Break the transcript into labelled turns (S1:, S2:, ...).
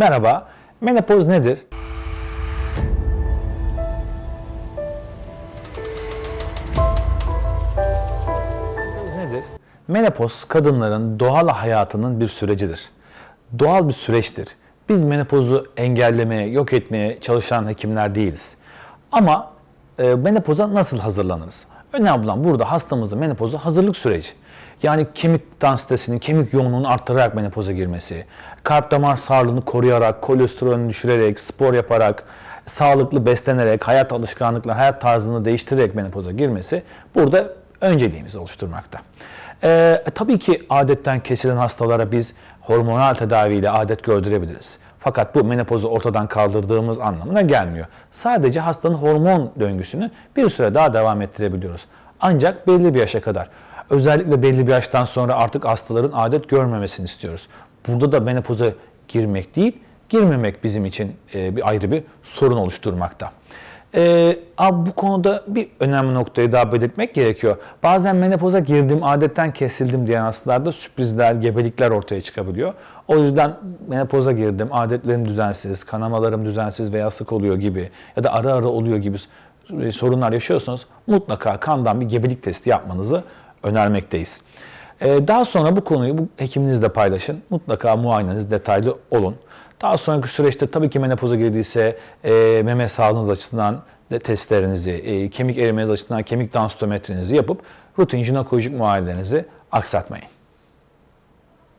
S1: Merhaba, menopoz nedir? Nedir? Menopoz kadınların doğal hayatının bir sürecidir. Doğal bir süreçtir. Biz menopozu engellemeye, yok etmeye çalışan hekimler değiliz. Ama e, menopoza nasıl hazırlanırız? Önemli olan burada hastamızın menopoza hazırlık süreci. Yani kemik densitesini, kemik yoğunluğunu arttırarak menopoza girmesi, kalp damar sağlığını koruyarak, kolesterolünü düşürerek, spor yaparak, sağlıklı beslenerek, hayat alışkanlıkları, hayat tarzını değiştirerek menopoza girmesi burada önceliğimizi oluşturmakta. Ee, tabii ki adetten kesilen hastalara biz hormonal tedaviyle adet gördürebiliriz. Fakat bu menopozu ortadan kaldırdığımız anlamına gelmiyor. Sadece hastanın hormon döngüsünü bir süre daha devam ettirebiliyoruz. Ancak belli bir yaşa kadar. Özellikle belli bir yaştan sonra artık hastaların adet görmemesini istiyoruz. Burada da menopoza girmek değil, girmemek bizim için e, bir ayrı bir sorun oluşturmakta. Ee, abi bu konuda bir önemli noktayı daha belirtmek gerekiyor. Bazen menopoza girdim, adetten kesildim diyen hastalarda sürprizler, gebelikler ortaya çıkabiliyor. O yüzden menopoza girdim, adetlerim düzensiz, kanamalarım düzensiz veya sık oluyor gibi ya da ara ara oluyor gibi e, sorunlar yaşıyorsanız mutlaka kandan bir gebelik testi yapmanızı önermekteyiz. Ee, daha sonra bu konuyu bu hekiminizle paylaşın. Mutlaka muayeneniz detaylı olun. Daha sonraki süreçte tabii ki menopoza girdiyse e, meme sağlığınız açısından testlerinizi, e, kemik erimeniz açısından kemik densitometrenizi yapıp rutin jinekolojik muayenelerinizi aksatmayın.